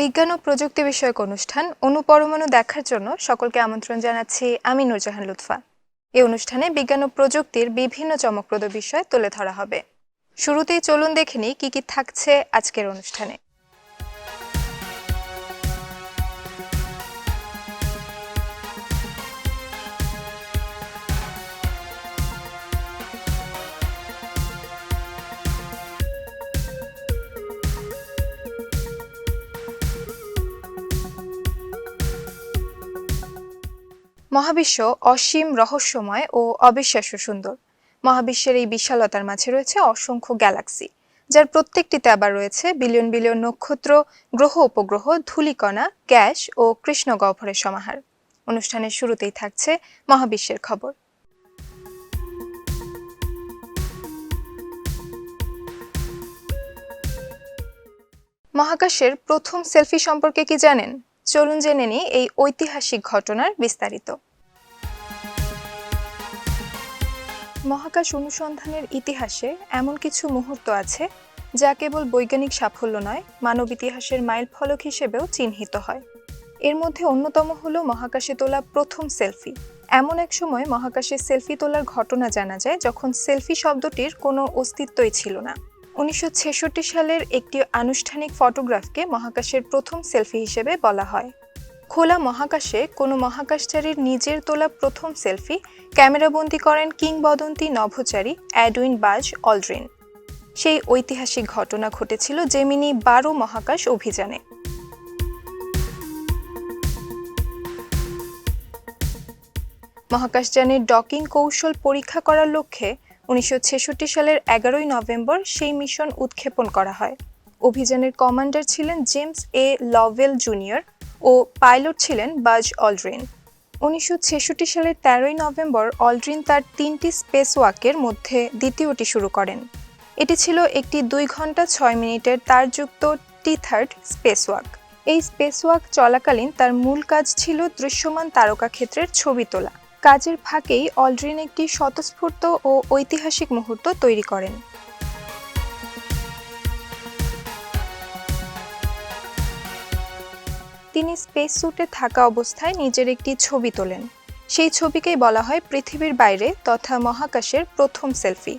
বিজ্ঞান ও প্রযুক্তি বিষয়ক অনুষ্ঠান অনুপরমাণু দেখার জন্য সকলকে আমন্ত্রণ জানাচ্ছি আমি নুরজাহান লুৎফা। এই অনুষ্ঠানে বিজ্ঞান ও প্রযুক্তির বিভিন্ন চমকপ্রদ বিষয় তুলে ধরা হবে। শুরুতেই চলুন দেখে নিই কি কি থাকছে আজকের অনুষ্ঠানে। মহাবিশ্ব অসীম রহস্যময় ও অবিশ্বাস্য সুন্দর। মহাবিশ্বের এই বিশালতার মাঝে রয়েছে অসংখ্য গ্যালাক্সি, যার প্রত্যেকটিতে আবার রয়েছে বিলিয়ন বিলিয়ন নক্ষত্র, গ্রহ উপগ্রহ, ধূলিকণা, গ্যাস ও কৃষ্ণ গহ্বরের সমাহার। অনুষ্ঠানের শুরুতেই থাকছে মহাবিশ্বের খবর। মহাকাশের প্রথম সেলফি সম্পর্কে কি জানেন? চলুন জেনে নিই এই ঐতিহাসিক ঘটনার বিস্তারিত। মহাকাশ অনুসন্ধানের ইতিহাসে এমন কিছু মুহূর্ত আছে যা কেবল বৈজ্ঞানিক সাফল্য নয়, মানব ইতিহাসের মাইল ফলক হিসেবেও চিহ্নিত হয়। এর মধ্যে অন্যতম হলো মহাকাশে তোলা প্রথম সেলফি। এমন এক সময় মহাকাশে সেলফি তোলার ঘটনা জানা যায় যখন সেলফি শব্দটির কোনো অস্তিত্বই ছিল না। উনিশশো ছেষট্টি সালের একটি আনুষ্ঠানিক ফটোগ্রাফকে মহাকাশের প্রথম সেলফি হিসেবে বলা হয়। খোলা মহাকাশে কোনো মহাকাশচারীর নিজের তোলা প্রথম সেলফি ক্যামেরাবন্দি করেন কিংবদন্তি নভোচারী অ্যাডুইন বাজ অলড্রিন। সেই ঐতিহাসিক ঘটনা ঘটেছিল জেমিনি বারো মহাকাশ অভিযানে। মহাকাশযানের ডকিং কৌশল পরীক্ষা করার লক্ষ্যে উনিশশো ছেষট্টি সালের এগারোই নভেম্বর সেই মিশন উৎক্ষেপণ করা হয়। অভিযানের কমান্ডার ছিলেন জেমস এ লভেল জুনিয়র ও পাইলট ছিলেন বাজ অলড্রিন। উনিশশো ছেষট্টি সালের তেরোই নভেম্বর অলড্রিন তার তিনটি স্পেস ওয়াকের মধ্যে দ্বিতীয়টি শুরু করেন। এটি ছিল একটি দুই ঘণ্টা ছয় মিনিটের তারযুক্ত টি থার্ড স্পেস ওয়াক। এই স্পেস ওয়াক চলাকালীন তার মূল কাজ ছিল দৃশ্যমান তারকা ক্ষেত্রের ছবি তোলা। কাজের ফাঁকেই অলড্রিন একটি স্বতঃস্ফূর্ত ও ঐতিহাসিক মুহূর্ত তৈরি করেন। তিনি স্পেস স্যুটে থাকা অবস্থায় নিজের একটি ছবি তোলেন। সেই ছবিকেই বলা হয় পৃথিবীর বাইরে তথা মহাকাশের প্রথম সেলফি।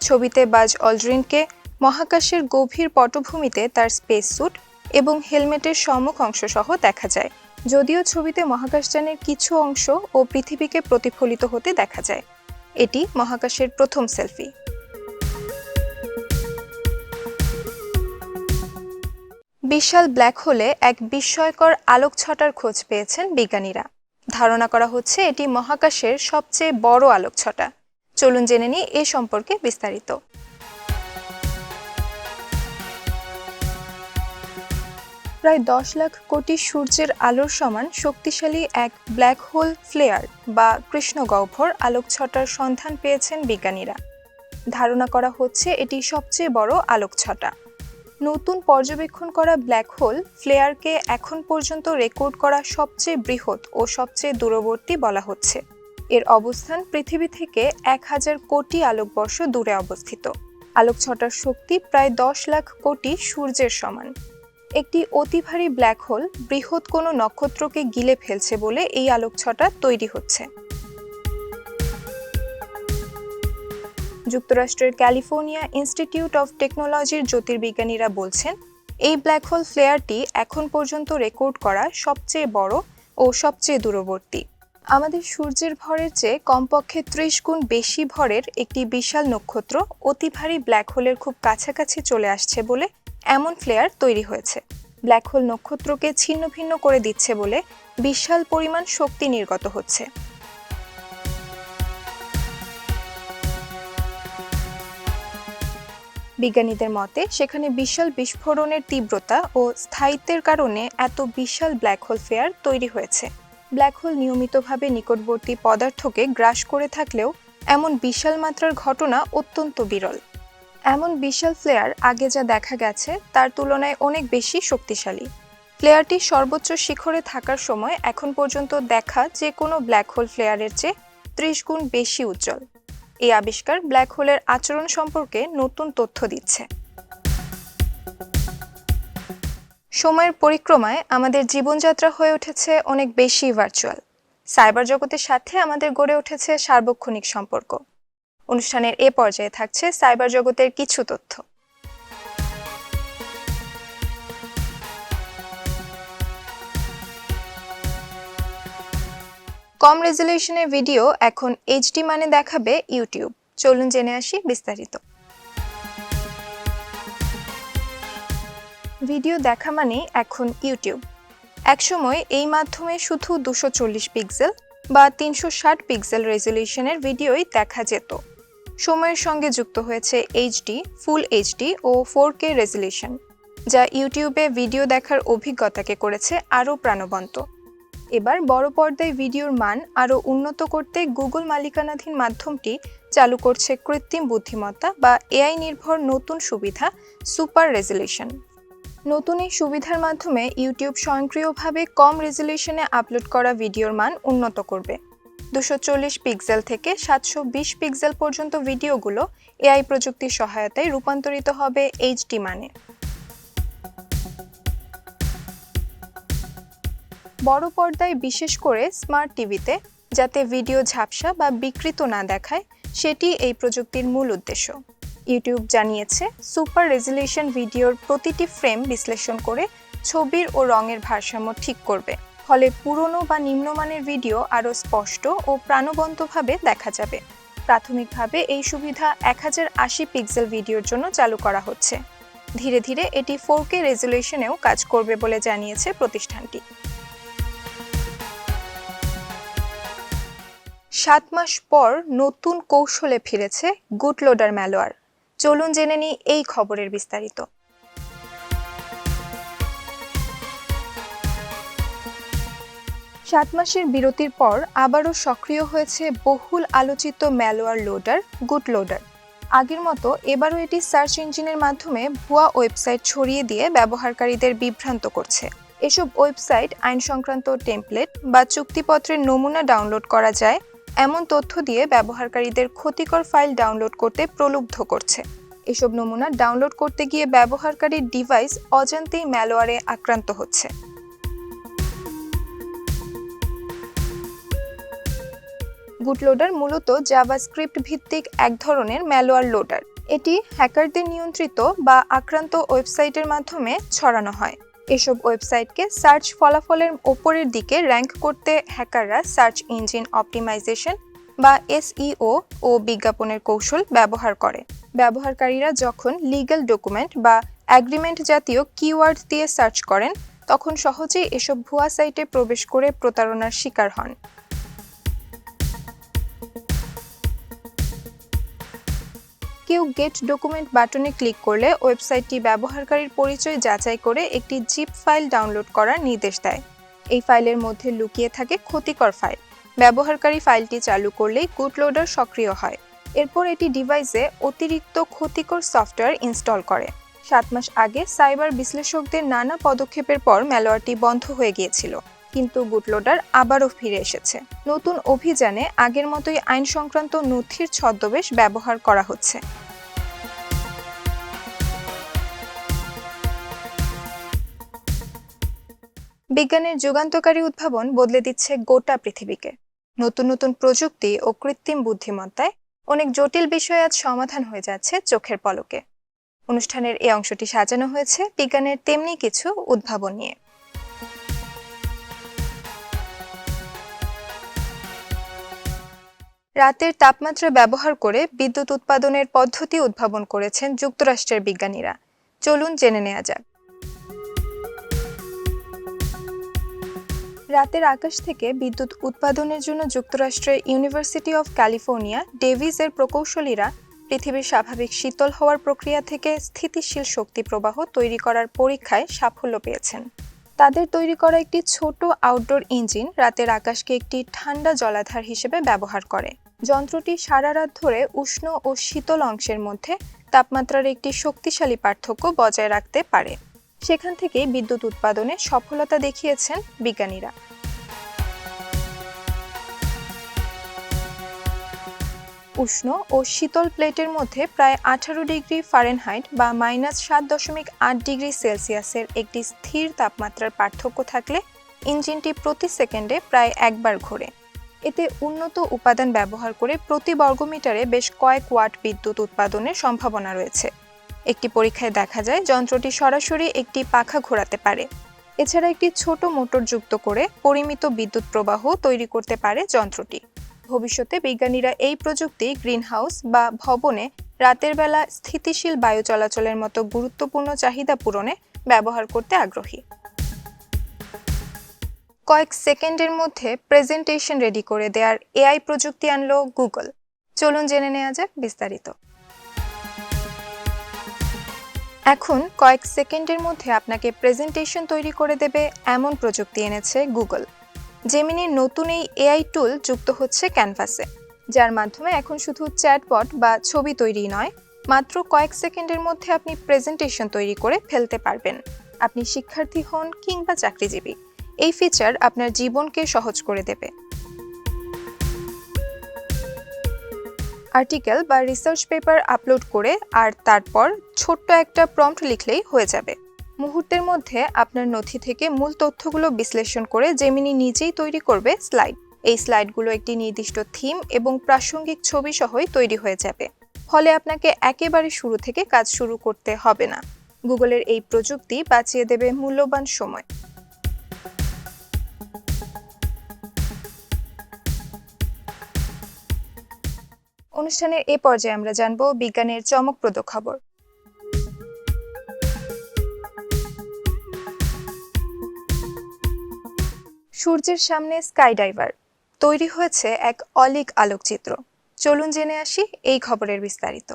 ছবিতে বাজ অলড্রিনকে মহাকাশের গভীর পটভূমিতে তার স্পেস স্যুট এবং হেলমেটের সম্মুখ অংশ সহ দেখা যায়। যদিও ছবিতে মহাকাশযানের কিছু অংশ ও পৃথিবীকে প্রতিফলিত হতে দেখা যায়। এটি মহাকাশের প্রথম সেলফি। বিশাল ব্ল্যাক হোলে এক বিস্ময়কর আলোকছটার খোঁজ পেয়েছেন বিজ্ঞানীরা। ধারণা করা হচ্ছে এটি মহাকাশের সবচেয়ে বড় আলোকছটা চলুন জেনে নিই এ সম্পর্কে বিস্তারিত। প্রায় দশ লাখ কোটি সূর্যের আলোর সমান শক্তিশালী এক ব্ল্যাক হোল ফ্লেয়ার বা কৃষ্ণগহ্বর আলোকছটার সন্ধান পেয়েছেন বিজ্ঞানীরা। ধারণা করা হচ্ছে এটি সবচেয়ে বড় আলোকছটা নতুন পর্যবেক্ষণ করা ব্ল্যাক হোল ফ্লেয়ারকে এখন পর্যন্ত রেকর্ড করা সবচেয়ে বৃহৎ ও সবচেয়ে দূরবর্তী বলা হচ্ছে। এর অবস্থান পৃথিবী থেকে এক হাজার কোটি আলোকবর্ষ দূরে অবস্থিত। আলোকছটার শক্তি প্রায় দশ লাখ কোটি সূর্যের সমান। একটি অতি ভারী ব্ল্যাক হোল বৃহৎ কোনো নক্ষত্রকে গিলে ফেলছে বলে এই আলোকছটা তৈরি হচ্ছে। যুক্তরাষ্ট্রের ক্যালিফোর্নিয়া ইনস্টিটিউট অফ টেকনোলজির জ্যোতির্বিজ্ঞানীরা বলছেন, এই ব্ল্যাক হোল ফ্লেয়ারটি এখন পর্যন্ত রেকর্ড করা সবচেয়ে বড় ও সবচেয়ে দূরবর্তী। আমাদের সূর্যের ভরের চেয়ে কমপক্ষে ত্রিশ গুণ বেশি ভরের একটি বিশাল নক্ষত্র অতি ভারী ব্ল্যাক হোলের খুব কাছাকাছি চলে আসছে বলে এমন ফ্লেয়ার তৈরি হয়েছে। ব্ল্যাক হোল নক্ষত্রকে ছিন্ন ভিন্ন করে দিচ্ছে বলে বিশাল পরিমাণ শক্তি নির্গত হচ্ছে। বিজ্ঞানীদের মতে, সেখানে বিশাল বিস্ফোরণের তীব্রতা ও স্থায়িত্বের কারণে এত বিশাল ব্ল্যাক হোল ফেয়ার তৈরি হয়েছে। ব্ল্যাক হোল নিয়মিতভাবে নিকটবর্তী পদার্থকে গ্রাস করে থাকলেও এমন বিশাল মাত্রার ঘটনা অত্যন্ত বিরল। এমন বিশাল ফ্লেয়ার আগে যা দেখা গেছে, তার তুলনায় অনেক বেশি শক্তিশালী। ফ্লেয়ারটি সর্বোচ্চ শিখরে থাকার সময় এখন পর্যন্ত দেখা যে কোনো ব্ল্যাক হোল ফ্লেয়ারের চেয়ে ত্রিশ গুণ বেশি উজ্জ্বল। এই আবিষ্কার ব্ল্যাক হোলের আচরণ সম্পর্কে নতুন তথ্য দিচ্ছে। সময়ের পরিক্রমায় আমাদের জীবনযাত্রা হয়ে উঠেছে অনেক বেশি ভার্চুয়াল সাইবার জগতের সাথে আমাদের গড়ে উঠেছে সার্বক্ষণিক সম্পর্ক। অনুষ্ঠানের এ পর্যায়ে থাকছে সাইবার জগতের কিছু তথ্য। কম রেজলিউশনের ভিডিও এখন এইচডি মানে দেখাবে ইউটিউব। চলুন জেনে আসি বিস্তারিত। ভিডিও দেখা মানেই এখন ইউটিউব। একসময় এই মাধ্যমে শুধু দুশো চল্লিশ পিক্সেল বা তিনশো ষাট পিক্সেল রেজলিউশনের ভিডিওই দেখা যেত। সময়ের সঙ্গে যুক্ত হয়েছে এইচডি ফুল এইচডি ও ফোর কে রেজলিউশন, যা ইউটিউবে ভিডিও দেখার অভিজ্ঞতাকে করেছে আরও প্রাণবন্ত। এবার বড় পর্দায় ভিডিওর মান আরও উন্নত করতে গুগল মালিকানাধীন মাধ্যমটি চালু করছে কৃত্রিম বুদ্ধিমত্তা বা এআই নির্ভর নতুন সুবিধা, সুপার রেজলিউশন নতুন এই সুবিধার মাধ্যমে ইউটিউব স্বয়ংক্রিয়ভাবে কম রেজলিউশনে আপলোড করা ভিডিওর মান উন্নত করবে। দুশো চল্লিশ পিক্সেল থেকে সাতশো বিশ পিক্সেল পর্যন্ত ভিডিওগুলো এআই প্রযুক্তির সহায়তায় রূপান্তরিত হবে এইচডি মানে। বড় পর্দায় বিশেষ করে স্মার্ট টিভিতে, যাতে ভিডিও ঝাপসা বা বিকৃত না দেখায়, সেটি এই প্রযুক্তির মূল উদ্দেশ্য। ইউটিউব জানিয়েছে, সুপার রেজলিউশন ভিডিওর প্রতিটি ফ্রেম বিশ্লেষণ করে ছবির ও রঙের ভারসাম্য ঠিক করবে। ফলে পুরনো বা নিম্নমানের ভিডিও আরও স্পষ্ট ও প্রাণবন্তভাবে দেখা যাবে। প্রাথমিকভাবে এই সুবিধা এক হাজার আশি পিক্সেল ভিডিওর জন্য চালু করা হচ্ছে। ধীরে ধীরে এটি ফোর কে রেজলিউশনেও কাজ করবে বলে জানিয়েছে প্রতিষ্ঠানটি। সাত মাস পর নতুন কৌশলে ফিরেছে গুটলোডার ম্যালোয়ার। চলুন জেনে নিই এই খবরের বিস্তারিত। সাত মাসের বিরতির পর আবারও সক্রিয় হয়েছে বহুল আলোচিত ম্যালোয়ার লোডার গুড লোডার আগের মতো এবারও এটি সার্চ ইঞ্জিনের মাধ্যমে ভুয়া ওয়েবসাইট ছড়িয়ে দিয়ে ব্যবহারকারীদের বিভ্রান্ত করছে। এসব ওয়েবসাইট আইন সংক্রান্ত টেমপ্লেট বা চুক্তিপত্রের নমুনা ডাউনলোড করা যায় এমন তথ্য দিয়ে ব্যবহারকারীদের ক্ষতিকর ফাইল ডাউনলোড করতে প্রলুব্ধ করছে। এসব নমুনা ডাউনলোড করতে গিয়ে ব্যবহারকারীর ডিভাইস অজান্তেই ম্যালোয়ারে আক্রান্ত হচ্ছে। গুটলোডার মূলত জাভাস্ক্রিপ্ট ভিত্তিক এক ধরনের ম্যালোয়ার লোডার। এটি হ্যাকারদের নিয়ন্ত্রিত বা আক্রান্ত ওয়েবসাইটের মাধ্যমে ছড়ানো হয়। এসব ওয়েবসাইটকে সার্চ ফলাফলের ওপরের দিকে র্যাঙ্ক করতে হ্যাকাররা সার্চ ইঞ্জিন অপটিমাইজেশন বা এসইও ও বিজ্ঞাপনের কৌশল ব্যবহার করে। ব্যবহারকারীরা যখন লিগ্যাল ডকুমেন্ট বা অ্যাগ্রিমেন্ট জাতীয় কিওয়ার্ড দিয়ে সার্চ করেন, তখন সহজেই এসব ভুয়া সাইটে প্রবেশ করে প্রতারণার শিকার হন। কেউ গেট ডকুমেন্ট বাটনে ক্লিক করলে ওয়েবসাইটটি ব্যবহারকারীর পরিচয় যাচাই করে একটি জিপ ফাইল ডাউনলোড করার নির্দেশ দেয়। এই ফাইলের মধ্যে লুকিয়ে থাকে ক্ষতিকর ফাইল। ব্যবহারকারী ফাইলটি চালু করলেই গুটলোডার সক্রিয় হয়। এরপর এটি ডিভাইসে অতিরিক্ত ক্ষতিকর সফটওয়্যার ইনস্টল করে। সাত মাস আগে সাইবার বিশ্লেষকদের নানা পদক্ষেপের পর ম্যালোয়ারটি বন্ধ হয়ে গিয়েছিল। কিন্তু বুটলোডার আবারও ফিরে এসেছে। নতুন অভিযানে আগের মতোই আইন সংক্রান্ত নথির ছদ্মবেশ ব্যবহার করা হচ্ছে। বিজ্ঞানের যুগান্তকারী উদ্ভাবন বদলে দিচ্ছে গোটা পৃথিবীকে। নতুন নতুন প্রযুক্তি ও কৃত্রিম বুদ্ধিমত্তায় অনেক জটিল বিষয় আজ সমাধান হয়ে যাচ্ছে চোখের পলকে। অনুষ্ঠানের এই অংশটি সাজানো হয়েছে বিজ্ঞানের তেমনি কিছু উদ্ভাবন নিয়ে। রাতের তাপমাত্রা ব্যবহার করে বিদ্যুৎ উৎপাদনের পদ্ধতি উদ্ভাবন করেছেন যুক্তরাষ্ট্রের বিজ্ঞানীরা। চলুন জেনে নেওয়া যাক। রাতের আকাশ থেকে বিদ্যুৎ উৎপাদনের জন্য যুক্তরাষ্ট্রের ইউনিভার্সিটি অফ ক্যালিফোর্নিয়া ডেভিসের প্রকৌশলীরা পৃথিবীর স্বাভাবিক শীতল হওয়ার প্রক্রিয়া থেকে স্থিতিশীল শক্তি প্রবাহ তৈরি করার পরীক্ষায় সাফল্য পেয়েছেন। তাদের তৈরি করা একটি ছোট আউটডোর ইঞ্জিন রাতের আকাশকে একটি ঠান্ডা জলাধার হিসেবে ব্যবহার করে। যন্ত্রটি সারা রাত ধরে উষ্ণ ও শীতল অংশের মধ্যে তাপমাত্রার একটি শক্তিশালী পার্থক্য বজায় রাখতে পারে। সেখান থেকেই বিদ্যুৎ উৎপাদনে সফলতা দেখিয়েছেন বিজ্ঞানীরা। উষ্ণ ও শীতল প্লেটের মধ্যে প্রায় আঠারো ডিগ্রি ফারেনহাইট বা মাইনাস সাত দশমিক আট ডিগ্রি সেলসিয়াসের একটি স্থির তাপমাত্রার পার্থক্য থাকলে ইঞ্জিনটি প্রতি সেকেন্ডে প্রায় একবার ঘোরে। এতে উন্নত উপাদান ব্যবহার করে প্রতি বর্গমিটারে বেশ কয়েক ওয়াট বিদ্যুৎ উৎপাদনের সম্ভাবনা রয়েছে। একটি পরীক্ষায় দেখা যায় যন্ত্রটি সরাসরি একটি পাখা ঘোরাতে পারে। এছাড়া একটি ছোট মোটর যুক্ত করে পরিমিত বিদ্যুৎ প্রবাহ তৈরি করতে পারে যন্ত্রটি। ভবিষ্যতে বিজ্ঞানীরা এই প্রযুক্তি গ্রিনহাউস বা ভবনে রাতের বেলা স্থিতিশীল বায়ু চলাচলের মতো গুরুত্বপূর্ণ চাহিদা পূরণে ব্যবহার করতে আগ্রহী। কয়েক সেকেন্ডের মধ্যে প্রেজেন্টেশন রেডি করে দেওয়ার এআই প্রযুক্তি আনলো গুগল চলুন জেনে নেওয়া যাক বিস্তারিত। এখন কয়েক সেকেন্ডের মধ্যে আপনাকে প্রেজেন্টেশন তৈরি করে দেবে এমন প্রযুক্তি এনেছে গুগল জেমিনির নতুন এই এআই টুল যুক্ত হচ্ছে ক্যানভাসে যার মাধ্যমে এখন শুধু চ্যাটবট বা ছবি তৈরি নয়, মাত্র কয়েক সেকেন্ডের মধ্যে আপনি প্রেজেন্টেশন তৈরি করে ফেলতে পারবেন। আপনি শিক্ষার্থী হন কিংবা চাকরিজীবী। এই ফিচার আপনার জীবনকে সহজ করে দেবে। আর্টিকেল বা রিসার্চ পেপার আপলোড করে আর তারপর ছোট্ট একটা প্রম্পট লিখলেই হয়ে যাবে। মুহূর্তের মধ্যে আপনার নথি থেকে মূল তথ্যগুলো বিশ্লেষণ করে জেমিনি নিজেই তৈরি করবে স্লাইড এই স্লাইডগুলো একটি নির্দিষ্ট থিম এবং প্রাসঙ্গিক ছবি সহই তৈরি হয়ে যাবে। ফলে আপনাকে একেবারে শুরু থেকে কাজ শুরু করতে হবে না। গুগলের এই প্রযুক্তি বাঁচিয়ে দেবে মূল্যবান সময়। অনুষ্ঠানের এ পর্যায়ে আমরা জানব বিজ্ঞানের চমকপ্রদ খবর। সূর্যের সামনে স্কাইডাইভার, তৈরি হয়েছে এক অলিক আলোকচিত্র। চলুন জেনে আসি এই খবরের বিস্তারিত।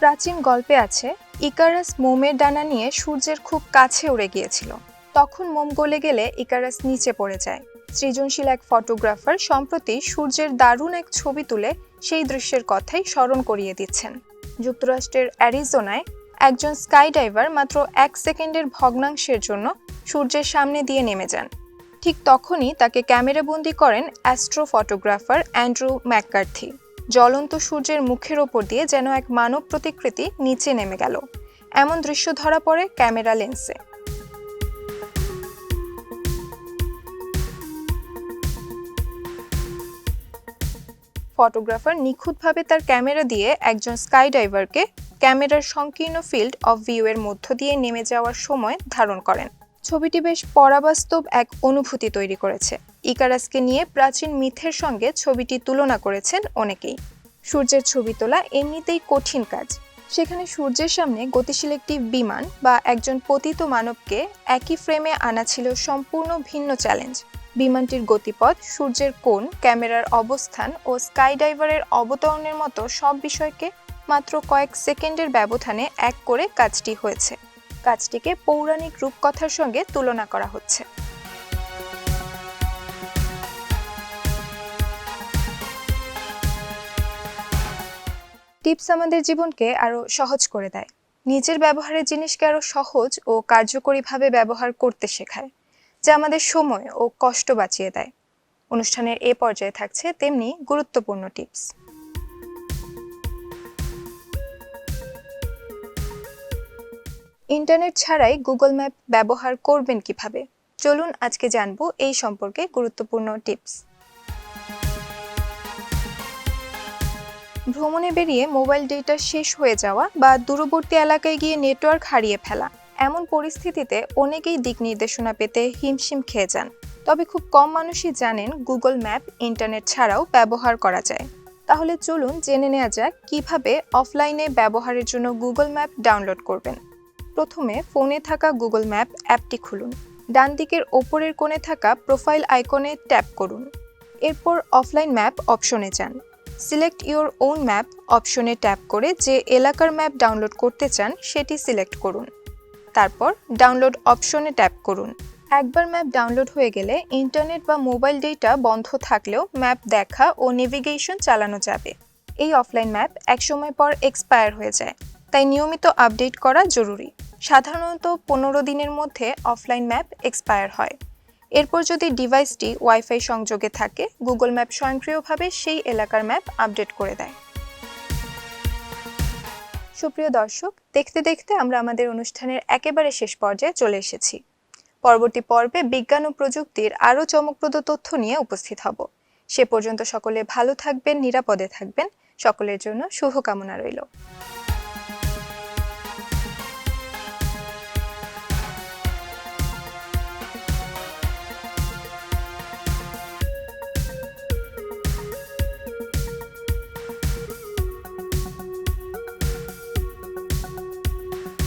প্রাচীন গল্পে আছে, ইকারাস মোমের ডানা নিয়ে সূর্যের খুব কাছে উড়ে গিয়েছিল। তখন মোম গলে গেলে ইকারাস নিচে পড়ে যায়। সৃজনশীল এক ফটোগ্রাফার সম্প্রতি সূর্যের দারুণ এক ছবি তুলে সেই দৃশ্যের কথাই স্মরণ করিয়ে দিচ্ছেন। যুক্তরাষ্ট্রের অ্যারিজোনায় একজন স্কাইডাইভার মাত্র এক সেকেন্ডের ভগ্নাংশের জন্য সূর্যের সামনে দিয়ে নেমে যান। ঠিক তখনই তাকে ক্যামেরাবন্দি করেন অ্যাস্ট্রো ফটোগ্রাফার অ্যান্ড্রু ম্যাককার্থি। জ্বলন্ত সূর্যের মুখের ওপর দিয়ে যেন এক মানব প্রতিকৃতি নিচে নেমে গেল। এমন দৃশ্য ধরা পড়ে ক্যামেরা লেন্সে। ফটোগ্রাফার নিখুঁতভাবে তার ক্যামেরা দিয়ে একজন স্কাইডাইভারকে ক্যামেরার সংকীর্ণ ফিল্ড অফ ভিউ এর মধ্য দিয়ে নেমে যাওয়ার সময় ধারণ করেন। ছবিটি বেশ পরাবাস্তব এক অনুভূতি তৈরি করেছে। ইকারাসকে নিয়ে প্রাচীন মিথের সঙ্গে ছবিটি তুলনা করেছেন অনেকেই। সূর্যের ছবি তোলা এমনিতেই কঠিন কাজ। সেখানে সূর্যের সামনে গতিশীল একটি বিমান বা একজন পতিত মানবকে একই ফ্রেমে আনা ছিল সম্পূর্ণ ভিন্ন চ্যালেঞ্জ বিমানটির গতিপথ, সূর্যের কোণ, ক্যামেরার অবস্থান ও স্কাইডাইভারের অবতরণের মতো সব বিষয়কে মাত্র কয়েক সেকেন্ডের ব্যবধানে এক করে কাজটি হয়েছে। কাজটিকে পৌরাণিক রূপকথার সঙ্গে তুলনা করা হচ্ছে। টিপস আমাদের জীবনকে আরও সহজ করে দেয়। নিজের ব্যবহারের জিনিসকে আরও সহজ ও কার্যকরীভাবে ব্যবহার করতে শেখায়। যা আমাদের সময় ও কষ্ট বাঁচিয়ে দেয়। অনুষ্ঠানের এ পর্যায়ে থাকছে তেমনি গুরুত্বপূর্ণ টিপস। ইন্টারনেট ছাড়াই গুগল ম্যাপ ব্যবহার করবেন কীভাবে? চলুন আজকে জানব এই সম্পর্কে গুরুত্বপূর্ণ টিপস। ভ্রমণে বেরিয়ে মোবাইল ডেটা শেষ হয়ে যাওয়া বা দূরবর্তী এলাকায় গিয়ে নেটওয়ার্ক হারিয়ে ফেলা। এমন পরিস্থিতিতে অনেকেই দিক নির্দেশনা পেতে হিমশিম খেয়ে যান। তবে খুব কম মানুষই জানেন গুগল ম্যাপ, ইন্টারনেট ছাড়াও ব্যবহার করা যায়। তাহলে চলুন জেনে নেওয়া যাক কীভাবে অফলাইনে ব্যবহারের জন্য গুগল ম্যাপ ডাউনলোড করবেন। প্রথমে ফোনে থাকা গুগল ম্যাপ অ্যাপটি খুলুন। ডান দিকের ওপরের কোণে থাকা প্রোফাইল আইকনে ট্যাপ করুন। এরপর অফলাইন ম্যাপ অপশনে যান। সিলেক্ট ইওর ওন ম্যাপ অপশনে ট্যাপ করে যে এলাকার ম্যাপ ডাউনলোড করতে চান, সেটি সিলেক্ট করুন। তারপর ডাউনলোড অপশনে ট্যাপ করুন। একবার ম্যাপ ডাউনলোড হয়ে গেলে ইন্টারনেট বা মোবাইল ডেটা বন্ধ থাকলেও ম্যাপ দেখা ও নেভিগেশন চালানো যাবে। এই অফলাইন ম্যাপ একসময় পর এক্সপায়ার হয়ে যায়, তাই নিয়মিত আপডেট করা জরুরি। সাধারণত পনেরো দিনের মধ্যে অফলাইন ম্যাপ এক্সপায়ার হয়। এরপর যদি ডিভাইসটি ওয়াইফাই সংযোগে থাকে গুগল ম্যাপ স্বয়ংক্রিয়ভাবে সেই এলাকার ম্যাপ আপডেট করে দেয়। সুপ্রিয় দর্শক, দেখতে দেখতে আমরা আমাদের অনুষ্ঠানের একেবারে শেষ পর্যায়ে চলে এসেছি। পরবর্তী পর্বে বিজ্ঞান ও প্রযুক্তির আরও চমকপ্রদ তথ্য নিয়ে উপস্থিত হব। সে পর্যন্ত সকলে ভালো থাকবেন, নিরাপদে থাকবেন। সকলের জন্য শুভকামনা রইল।